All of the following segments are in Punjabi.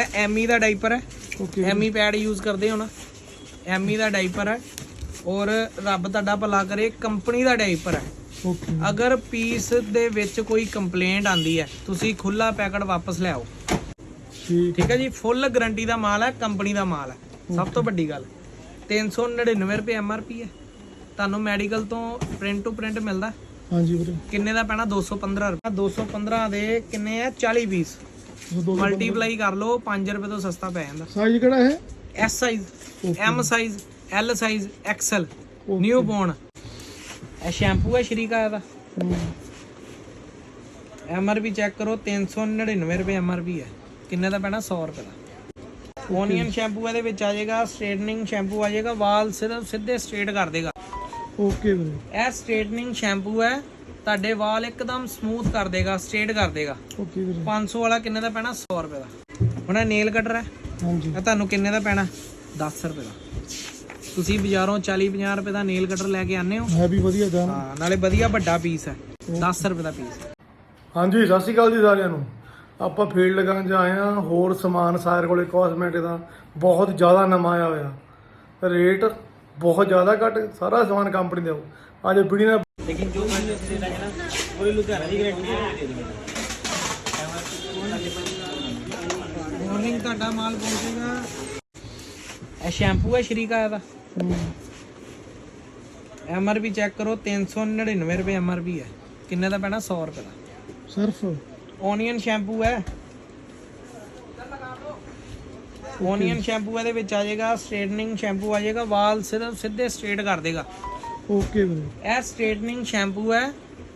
ਇਹ ਐਮੀ ਦਾ ਡਾਈਪਰ ਹੈ। ਓਕੇ ਐਮੀ ਪੈਡ ਯੂਜ਼ ਕਰਦੇ ਹੋ ਨਾ ਐਮੀ ਦਾ ਡਾਈਪਰ ਹੈ। ਔਰ ਰੱਬ ਤੁਹਾਡਾ ਭਲਾ ਕਰੇ ਕੰਪਨੀ ਦਾ ਡਾਈਪਰ ਹੈ। ਓਕੇ ਅਗਰ ਪੀਸ ਦੇ ਵਿੱਚ ਕੋਈ ਕੰਪਲੇਂਟ ਆਂਦੀ ਹੈ ਤੁਸੀਂ ਖੁੱਲਾ ਪੈਕਟ ਵਾਪਸ ਲਿਆਓ। ਠੀਕ। ਠੀਕ ਹੈ ਜੀ ਫੁੱਲ ਗਾਰੰਟੀ ਦਾ ਮਾਲ ਹੈ ਕੰਪਨੀ ਦਾ ਮਾਲ ਹੈ। ਸਭ ਤੋਂ ਵੱਡੀ ਗੱਲ 399 ਰੁਪਏ ਐਮਆਰਪੀ ਹੈ। ਤੁਹਾਨੂੰ ਮੈਡੀਕਲ ਤੋਂ ਪ੍ਰਿੰਟ ਟੂ ਪ੍ਰਿੰਟ ਮਿਲਦਾ। ਹਾਂਜੀ ਵੀਰੇ। ਕਿੰਨੇ ਦਾ ਪੈਣਾ? 215 ਰੁਪਏ। 215 ਦੇ ਕਿੰਨੇ ਆ? 40 ਪੀਸ। ਮਲਟੀਪਲਾਈ ਕਰ ਲਓ 5 ਰੁਪਏ ਤੋਂ ਸਸਤਾ ਪੈ ਜਾਂਦਾ। ਸਾਈਜ਼ ਕਿਹੜਾ ਹੈ S size. M size L size XL. Newborn ਇਹ ਸ਼ੈਂਪੂ ਹੈ ਸ਼੍ਰੀਕਾ ਦਾ ਹਮ, ਐਮਆਰਪੀ ਚੈੱਕ ਕਰੋ 399 ਰੁਪਏ ਐਮਆਰਪੀ ਹੈ। ਕਿੰਨੇ ਦਾ ਪੈਣਾ? 100 ਰੁਪਏ ਦਾ। ਓਨੀਅਨ ਸ਼ੈਂਪੂ ਇਹਦੇ ਵਿੱਚ ਆ ਜਾਏਗਾ ਸਟ੍ਰੇਟਨਿੰਗ ਸ਼ੈਂਪੂ ਆ ਜਾਏਗਾ ਵਾਲ ਸਿਰਫ ਸਿੱਧੇ ਸਟ੍ਰੇਟ ਕਰ ਦੇਗਾ। ਓਕੇ ਵੀਰੇ। ਇਹ ਸਟ੍ਰੇਟਨਿੰਗ ਸ਼ੈਂਪੂ ਹੈ ਤੁਹਾਡੇ ਵਾਲ ਇੱਕਦਮ ਸਮੂਥ ਕਰ ਦੇਗਾ ਸਟ੍ਰੇਟ ਕਰ ਦੇਗਾ। ਓਕੇ ਵੀਰੇ। 500 ਵਾਲਾ ਕਿੰਨੇ ਦਾ ਪੈਣਾ? 100 ਰੁਪਏ ਦਾ। ਹੁਣ ਇਹ ਨੇਲ ਕਟਰ ਹੈ। ਹਾਂਜੀ। ਇਹ ਤੁਹਾਨੂੰ ਕਿੰਨੇ ਦਾ ਪੈਣਾ? 10 ਰੁਪਏ ਦਾ। ਤੁਸੀਂ ਬਾਜ਼ਾਰੋਂ 40 50 ਰੁਪਏ ਦਾ ਨੇਲ ਕਟਰ ਲੈ ਕੇ ਆਨੇ ਹੋ? ਹੈ ਵੀ ਵਧੀਆ ਜਾਨ ਹਾਂ ਨਾਲੇ ਵਧੀਆ ਵੱਡਾ ਪੀਸ ਹੈ। 10 ਰੁਪਏ ਦਾ ਪੀਸ ਹਾਂਜੀ ਸਤਿ ਸ਼੍ਰੀ ਅਕਾਲ ਜੀ ਸਾਰਿਆਂ ਨੂੰ। ਆਪਾਂ ਫੀਲਡ ਲਗਾਉਣ ਚ ਆਏ ਆ ਹੋਰ ਸਮਾਨ ਸਾਰੇ ਕੋਲੇ ਕਾਸਮੈਟਿਕ ਦਾ ਬਹੁਤ ਜ਼ਿਆਦਾ ਨਵਾਂ ਆਇਆ ਹੋਇਆ। ਰੇਟ ਬਹੁਤ ਜ਼ਿਆਦਾ ਘੱਟ ਸਾਰਾ ਸਮਾਨ ਕੰਪਨੀ ਦਾ। ਅੱਜ ਵੀਡੀਓ लेकिन जो मान लीजिए देना है ना वही लुधियाना की गारंटी दे देंगे ਮਾਰਨਿੰਗ ਤੁਹਾਡਾ ਮਾਲ ਪਹੁੰਚੇਗਾ ਇਹ ਸ਼ੈਂਪੂ ਹੈ ਸ਼੍ਰੀਕਾ ਦਾ। ਐਮਆਰਪੀ ਚੈੱਕ ਕਰੋ 399 ਰੁਪਏ ਐਮਆਰਪੀ ਹੈ। ਕਿੰਨੇ ਦਾ ਪੈਣਾ? 100 ਰੁਪਏ ਦਾ। ਸਿਰਫ ਓਨੀਅਨ ਸ਼ੈਂਪੂ ਹੈ। ਓਨੀਅਨ ਸ਼ੈਂਪੂ ਇਹਦੇ ਵਿੱਚ ਆ ਜਾਏਗਾ ਸਟ੍ਰੇਟਨਿੰਗ ਸ਼ੈਂਪੂ ਆ ਜਾਏਗਾ ਵਾਲ ਸਿਰਫ ਸਿੱਧੇ ਸਟ੍ਰੇਟ ਕਰ ਦੇਗਾ। ਓਕੇ ਵੀਰੇ। ਇਹ ਸਟ੍ਰੇਟਨਿੰਗ ਸ਼ੈਂਪੂ ਹੈ।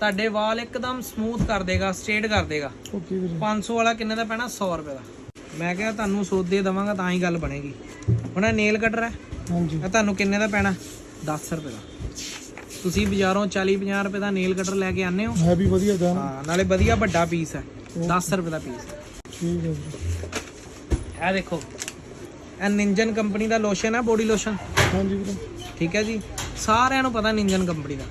ਤੁਹਾਡੇ ਵਾਲ ਇੱਕਦਮ ਸਮੂਥ ਕਰ ਦੇਗਾ ਸਟ੍ਰੇਟ ਕਰ ਦੇਗਾ। ਓਕੇ ਵੀਰੇ। 500 ਵਾਲਾ ਕਿੰਨੇ ਦਾ ਪੈਣਾ? 100 ਰੁਪਏ ਦਾ। ਮੈਂ ਕਿਹਾ ਤੁਹਾਨੂੰ ਸੌਦੇ ਦਵਾਂਗਾ ਤਾਂ ਹੀ ਗੱਲ ਬਣੇਗੀ। ਹੁਣ ਇਹ ਨੇਲ ਕਟਰ ਹੈ। ਹਾਂਜੀ। ਇਹ ਤੁਹਾਨੂੰ ਕਿੰਨੇ ਦਾ ਪੈਣਾ? 10 ਰੁਪਏ ਦਾ। ਤੁਸੀਂ ਬਾਜ਼ਾਰੋਂ 40 50 ਰੁਪਏ ਦਾ ਨੇਲ ਕਟਰ ਲੈ ਕੇ ਆਨੇ ਹੋ। ਹੈ ਵੀ ਵਧੀਆ ਜਾਨ ਹਾਂ ਨਾਲੇ ਵਧੀਆ ਵੱਡਾ ਪੀਸ ਹੈ। 10 ਰੁਪਏ ਦਾ ਪੀਸ ਠੀਕ ਹੈ ਇਹ ਦੇਖੋ। ਇਹ ਨਿੰਜਨ ਕੰਪਨੀ ਦਾ ਲੋਸ਼ਨ ਹੈ ਬੋਡੀ ਲੋਸ਼ਨ ਹਾਂਜੀ ਵੀਰੇ। ਠੀਕ ਹੈ ਜੀ। ਸਾਰਿਆਂ ਨੂੰ ਪਤਾ ਨਿੰਜਨ ਕੰਪਨੀ ਦਾ।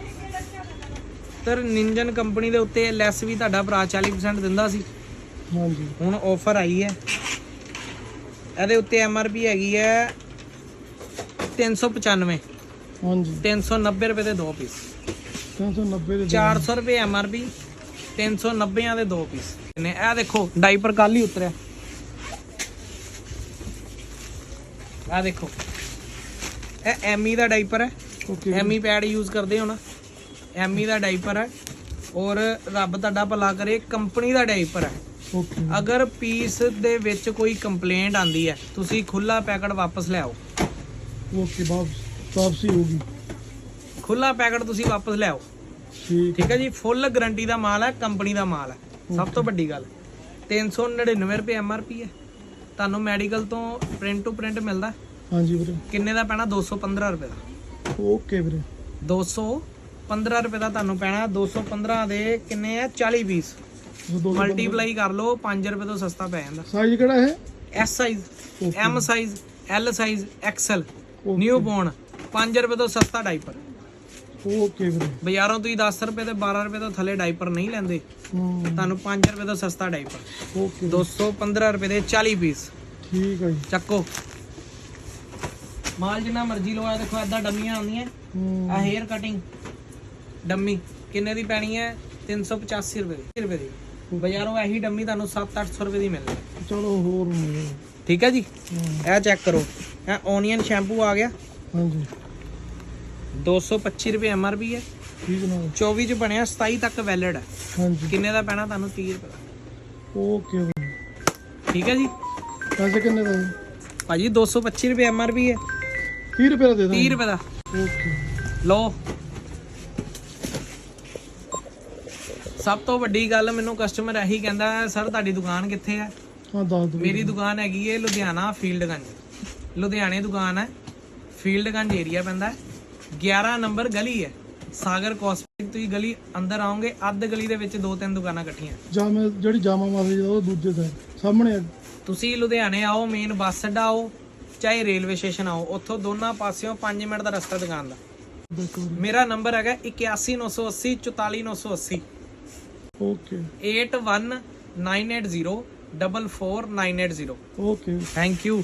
ਪਰ ਨਿੰਜਨ ਕੰਪਨੀ ਦੇ ਉੱਤੇ ਲੈਸ ਵੀ ਤੁਹਾਡਾ ਭਰਾ 40% ਦਿੰਦਾ ਸੀ। ਹਾਂਜੀ। ਹੁਣ ਆਫਰ ਆਈ ਹੈ। ਇਹਦੇ ਉੱਤੇ ਐਮਆਰਪੀ ਹੈਗੀ ਹੈ 395 ਹਾਂਜੀ। 390 ਰੁਪਏ ਦੇ ਦੋ ਪੀਸ 390 ਦੇ 400 ਰੁਪਏ ਐਮਆਰਪੀ 390 ਦੇ ਦੋ ਪੀਸ ਨੇ ਇਹ ਦੇਖੋ ਡਾਈਪਰ ਕੱਲ ਹੀ ਉਤਰਿਆ। ਇਹ ਦੇਖੋ। ਇਹ ਐਮੀ ਦਾ ਡਾਈਪਰ ਹੈ। ਓਕੇ ਐਮੀ ਪੈਡ ਯੂਜ਼ ਕਰਦੇ ਹੋ ਨਾ? ਐਮੀ ਦਾ ਡਾਈਪਰ ਹੈ। ਔਰ ਰੱਬ ਤੁਹਾਡਾ ਭਲਾ ਕਰੇ ਕੰਪਨੀ ਦਾ ਡਾਈਪਰ ਹੈ। ਓਕੇ ਅਗਰ ਪੀਸ ਦੇ ਵਿੱਚ ਕੋਈ ਕੰਪਲੇਂਟ ਆਂਦੀ ਹੈ ਤੁਸੀਂ ਖੁੱਲਾ ਪੈਕਟ ਵਾਪਸ ਲਿਆਓ ਓਕੇ ਵਾਪਸ ਵਾਪਸੀ ਹੋਗੀ ਖੁੱਲਾ ਪੈਕਟ ਤੁਸੀਂ ਵਾਪਸ ਲਿਆਓ ਠੀਕ। ਠੀਕ ਹੈ ਜੀ? ਫੁੱਲ ਗਾਰੰਟੀ ਦਾ ਮਾਲ ਹੈ ਕੰਪਨੀ ਦਾ ਮਾਲ ਹੈ। ਸਭ ਤੋਂ ਵੱਡੀ ਗੱਲ। 399 ਰੁਪਏ ਐਮਆਰਪੀ ਹੈ। ਤੁਹਾਨੂੰ ਮੈਡੀਕਲ ਤੋਂ ਪ੍ਰਿੰਟ ਟੂ ਪ੍ਰਿੰਟ ਮਿਲਦਾ। ਹਾਂਜੀ ਵੀਰੇ। ਕਿੰਨੇ ਦਾ ਪੈਣਾ? 215 ਰੁਪਏ ਦਾ। ਓਕੇ ਵੀਰੇ। 215 ਰੁਪਏ ਦਾ ਤੁਹਾਨੂੰ ਪੈਣਾ 215 ਦੇ ਕਿੰਨੇ ਆ? 40 ਪੀਸ। ਮਲਟੀਪਲਾਈ ਕਰ ਲਓ 5 ਰੁਪਏ ਤੋਂ ਸਸਤਾ ਪੈ ਜਾਂਦਾ। ਸਾਈਜ਼ ਕਿਹੜਾ ਹੈ S size. M size L size XL. Newborn 5 ਰੁਪਏ ਤੋਂ ਸਸਤਾ ਡਾਈਪਰ ਓਕੇ ਵੀਰੇ। ਬਾਜ਼ਾਰੋਂ ਤੁਸੀਂ 10 ਰੁਪਏ ਤੇ 12 ਰੁਪਏ ਤੋਂ ਥੱਲੇ ਡਾਈਪਰ ਨਹੀਂ ਲੈਂਦੇ। ਤੁਹਾਨੂੰ 5 ਰੁਪਏ ਤੋਂ ਸਸਤਾ ਡਾਈਪਰ ਓਕੇ 215 ਰੁਪਏ ਦੇ 40 ਪੀਸ। ਠੀਕ ਹੈ ਜੀ। ਚੱਕੋ। ਮਾਲ ਜਿੰਨਾ ਮਰਜ਼ੀ ਲਓ ਆ ਦੇਖੋ ਐਦਾਂ ਡੰਮੀਆਂ ਆਉਂਦੀਆਂ। ਆ ਹੇਅਰ ਕਟਿੰਗ ਡੰਮੀ ਕਿੰਨੇ ਦੀ ਪੈਣੀ ਹੈ? 385 ਰੁਪਏ ਦੀ। 30 ਰੁਪਏ ਦੀ। ਬਾਜ਼ਾਰੋਂ ਇਹੀ ਡੰਮੀ ਤੁਹਾਨੂੰ 7-800 ਰੁਪਏ ਦੀ ਮਿਲਦੀ ਹੈ। ਚਲੋ ਹੋਰ। ਠੀਕ ਹੈ ਜੀ? ਇਹ ਚੈੱਕ ਕਰੋ। ਇਹ ਓਨੀਅਨ ਸ਼ੈਂਪੂ ਆ ਗਿਆ। ਹਾਂਜੀ। 225 ਰੁਪਏ ਐਮਆਰਪੀ ਹੈ। ਠੀਕ ਨਾ। 24 ਚ ਬਣਿਆ 27 ਤੱਕ ਵੈਲਿਡ ਹੈ। ਹਾਂਜੀ। ਕਿੰਨੇ ਦਾ ਪੈਣਾ ਤੁਹਾਨੂੰ? 30 ਰੁਪਏ ਦਾ। ਓਕੇ ਠੀਕ ਹੈ ਜੀ? ਪੈਸੇ ਕਿੰਨੇ ਦਾ? ਭਾਜੀ 225 ਰੁਪਏ ਐਮਆਰਪੀ ਹੈ। 30 ਰੁਪਏ ਦਾ ਦੇ 30 ਦਾਂ ਰੁਪਏ ਦਾ। ਲਓ। ਸਭ ਤੋਂ ਵੱਡੀ ਗੱਲ ਮੈਨੂੰ ਕਸਟਮਰ ਇਹੀ ਕਹਿੰਦਾ ਸਰ ਤੁਹਾਡੀ ਦੁਕਾਨ ਕਿੱਥੇ ਹੈ? ਹਾਂ ਦੱਸ ਦਿਓ। ਮੇਰੀ ਦੁਕਾਨ ਹੈਗੀ ਹੈ ਲੁਧਿਆਣਾ ਫੀਲਡਗੰਜ ਲੁਧਿਆਣੇ ਦੁਕਾਨ ਹੈ ਫੀਲਡਗੰਜ ਏਰੀਆ ਪੈਂਦਾ ਹੈ। 11 ਨੰਬਰ ਗਲੀ ਹੈ। ਸਾਗਰ ਕਾਸਮੈਟਿਕ ਤੁਸੀਂ ਗਲੀ ਅੰਦਰ ਆਓਗੇ ਅੱਧ ਗਲੀ ਦੇ ਵਿੱਚ ਦੋ ਤਿੰਨ ਦੁਕਾਨਾਂ ਇਕੱਠੀਆਂ। ਜਾਮੇ ਜਿਹੜੀ ਜਾਮਾ ਮਸਜਿਦ ਉਹ ਦੂਜੇ ਦਾ ਸਾਹਮਣੇ। ਤੁਸੀਂ ਲੁਧਿਆਣੇ ਆਓ ਮੇਨ ਬੱਸ ਅੱਡਾ ਆਓ। ਚਾਹੇ ਰੇਲਵੇ ਸਟੇਸ਼ਨ ਆਓ ਉੱਥੋਂ ਦੋਨਾਂ ਪਾਸਿਓਂ 5 ਮਿੰਟ ਦਾ ਰਸਤਾ ਦੁਕਾਨ ਦਾ। ਮੇਰਾ ਨੰਬਰ ਹੈਗਾ 81980 44980 ਓਕੇ 81980 44980 ਓਕੇ ਥੈਂਕ ਯੂ